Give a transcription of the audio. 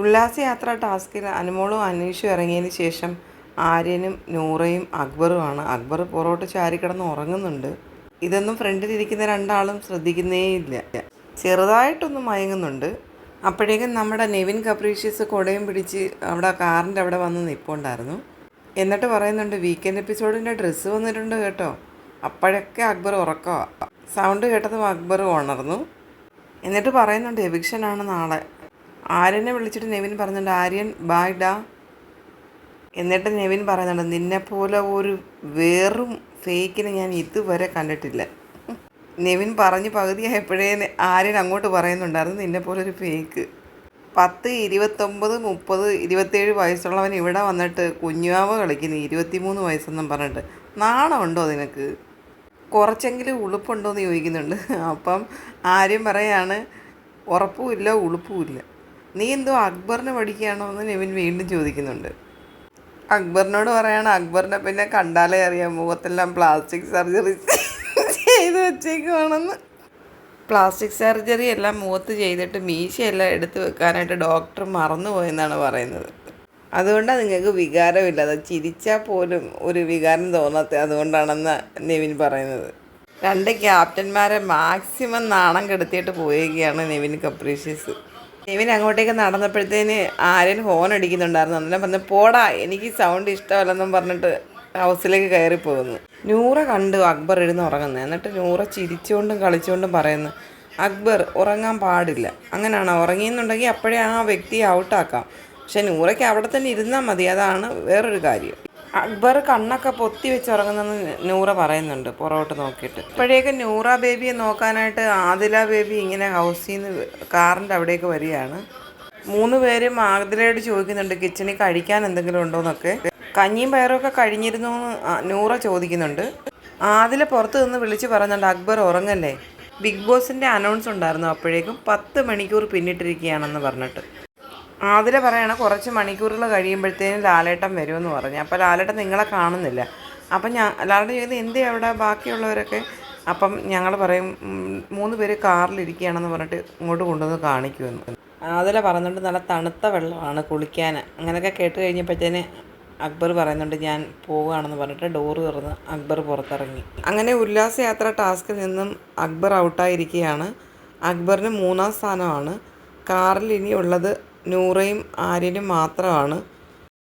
ഉല്ലാസയാത്ര ടാസ്കിൽ അനുമോളും അനീഷും ഇറങ്ങിയതിന് ശേഷം ആര്യനും നൂറയും അക്ബറുമാണ്. അക്ബർ പുറകോട്ട് ചാരിക്കിടന്ന് ഉറങ്ങുന്നുണ്ട്. ഇതൊന്നും ഫ്രണ്ടിലിരിക്കുന്ന രണ്ടാളും ശ്രദ്ധിക്കുന്നേയില്ല. ചെറുതായിട്ടൊന്ന് മയങ്ങുന്നുണ്ട്. അപ്പോഴേക്കും നമ്മുടെ നെവിൻ കപ്രീഷ്യസ് കൊടയും പിടിച്ച് അവിടെ കാറിന്റെ അവിടെ വന്ന് നിൽപ്പുണ്ടായിരുന്നു എന്നിട്ട് പറയുന്നുണ്ട് വീക്കെൻഡ് എപ്പിസോഡിന്റെ ഡ്രസ്സ് വന്നിട്ടുണ്ട് കേട്ടോ. അപ്പോഴൊക്കെ അക്ബർ ഉറക്കമാണ് സൗണ്ട് കേട്ടതും അക്ബർ ഉണർന്നു. എന്നിട്ട് പറയുന്നുണ്ട് എവിക്ഷനാണ് നാളെ. ആര്യനെ വിളിച്ചിട്ട് നെവിൻ പറഞ്ഞിട്ടുണ്ട് ആര്യൻ ബായ് ഡാ എന്നിട്ട് നെവിൻ പറയുന്നുണ്ട് നിന്നെപ്പോലെ ഒരു വേറും ഫേക്കിനെ ഞാൻ ഇതുവരെ കണ്ടിട്ടില്ല. നെവിൻ പറഞ്ഞ് പകുതിയായപ്പോഴേ ആര്യൻ അങ്ങോട്ട് പറയുന്നുണ്ടായിരുന്നു നിന്നെപ്പോലെ ഒരു ഫേക്ക്. പത്ത് ഇരുപത്തൊമ്പത് മുപ്പത് ഇരുപത്തേഴ് വയസ്സുള്ളവൻ ഇവിടെ വന്നിട്ട് കുഞ്ഞുവാവ് കളിക്കുന്നു ഇരുപത്തിമൂന്ന് വയസ്സെന്നും പറഞ്ഞിട്ട്. നാണമുണ്ടോ നിനക്ക്? കുറച്ചെങ്കിലും ഉളുപ്പുണ്ടോ എന്ന് ചോദിക്കുന്നുണ്ട്. അപ്പം ആര്യം പറയാണ് ഉറപ്പുമില്ല ഉളുപ്പുമില്ല. നീ എന്തോ അക്ബറിനെ പഠിക്കുകയാണോ എന്ന് നെവിൻ വീണ്ടും ചോദിക്കുന്നുണ്ട്. അക്ബറിനോട് പറയാണ് അക്ബറിനെ പിന്നെ കണ്ടാലേ അറിയാം മുഖത്തെല്ലാം പ്ലാസ്റ്റിക് സർജറി ചെയ്ത് വെച്ചേക്കുവാണെന്ന്. പ്ലാസ്റ്റിക് സർജറി എല്ലാം മുഖത്ത് ചെയ്തിട്ട് മീശയെല്ലാം എടുത്ത് വെക്കാനായിട്ട് ഡോക്ടർ മറന്നുപോയെന്നാണ് പറയുന്നത്. അതുകൊണ്ടാണ് നിങ്ങൾക്ക് വികാരമില്ല അത് ചിരിച്ചാൽ പോലും ഒരു വികാരം തോന്നാത്ത അതുകൊണ്ടാണെന്ന് നെവിൻ പറയുന്നത്. രണ്ട് ക്യാപ്റ്റന്മാരെ മാക്സിമം നാണം കെടുത്തിയിട്ട് പോവുകയാണ് നെവിൻ കപ്രീഷ്യസ് നെവിൻ അങ്ങോട്ടേക്ക് നടന്നപ്പോഴത്തേന് ആര്യൻ ഹോൺ അടിക്കുന്നുണ്ടായിരുന്നു. അന്നേരം പറഞ്ഞു പോടാ എനിക്ക് സൗണ്ട് ഇഷ്ടമല്ലെന്നും പറഞ്ഞിട്ട് ഹൗസിലേക്ക് കയറി പോകുന്നു നൂറ കണ്ടു അക്ബർ ഇരുന്ന് ഉറങ്ങുന്നത്. എന്നിട്ട് നൂറ ചിരിച്ചുകൊണ്ടും കളിച്ചുകൊണ്ടും പറയുന്നു അക്ബർ ഉറങ്ങാൻ പാടില്ല. അങ്ങനെയാണ് ഉറങ്ങിയെന്നുണ്ടെങ്കിൽ അപ്പോഴേ ആ വ്യക്തിയെ ഔട്ടാക്കാം പക്ഷെ നൂറയ്ക്ക് അവിടെ തന്നെ ഇരുന്നാൽ മതി. അതാണ് വേറൊരു കാര്യം. അക്ബർ കണ്ണൊക്കെ പൊത്തി വെച്ച് ഉറങ്ങുന്നെന്ന് നൂറ പറയുന്നുണ്ട്. പുറകോട്ട് നോക്കിയിട്ട്. ഇപ്പോഴേക്കും നൂറ ബേബിയെ നോക്കാനായിട്ട് ആദില ബേബി ഇങ്ങനെ ഹൗസിൽ നിന്ന് കാറിന്റെ അവിടേക്ക് വരികയാണ്. മൂന്ന് പേരും ആദിലയോട് ചോദിക്കുന്നുണ്ട് കിച്ചണിൽ കഴിക്കാൻ എന്തെങ്കിലും ഉണ്ടോ എന്നൊക്കെ? കഞ്ഞിയും പയറൊക്കെ കഴിഞ്ഞിരുന്നു എന്ന് നൂറ ചോദിക്കുന്നുണ്ട്. ആദില പുറത്ത് നിന്ന് വിളിച്ച് പറയുന്നുണ്ട് അക്ബർ ഉറങ്ങല്ലേ? ബിഗ് ബോസിന്റെ അനൗൺസ് ഉണ്ടായിരുന്നു അപ്പോഴേക്കും പത്ത് മണിക്കൂർ പിന്നിട്ടിരിക്കുകയാണെന്ന് പറഞ്ഞിട്ട്. ആതിര പറയണ കുറച്ച് മണിക്കൂറുകൾ കഴിയുമ്പോഴത്തേനും ലാലേട്ടൻ വരുമെന്ന് പറഞ്ഞു. അപ്പോൾ ലാലേട്ടൻ നിങ്ങളെ കാണുന്നില്ല. അപ്പം ഞാൻ ലാലേട്ടൻ ചോദിക്കുന്നത് എന്തേ അവിടെ ബാക്കിയുള്ളവരൊക്കെ? അപ്പം ഞങ്ങൾ പറയും മൂന്ന് പേര് കാറിലിരിക്കുകയാണെന്ന് പറഞ്ഞിട്ട് ഇങ്ങോട്ട് കൊണ്ടുവന്ന് കാണിക്കുമെന്ന്. ആതിര പറഞ്ഞുകൊണ്ട് നല്ല തണുത്ത വെള്ളമാണ് കുളിക്കാൻ. അങ്ങനെയൊക്കെ കേട്ട് കഴിഞ്ഞപ്പോഴത്തേന് അക്ബർ പറയുന്നുണ്ട് ഞാൻ പോവുകയാണെന്ന് പറഞ്ഞിട്ട് ഡോറ് തുറന്ന് അക്ബർ പുറത്തിറങ്ങി. അങ്ങനെ ഉല്ലാസയാത്ര ടാസ്കിൽ നിന്നും അക്ബർ ഔട്ടായിരിക്കുകയാണ്. അക്ബറിന് മൂന്നാം സ്ഥാനമാണ്. കാറിൽ ഇനിയുള്ളത് നൂറയും ആര്യനും മാത്രമാണ്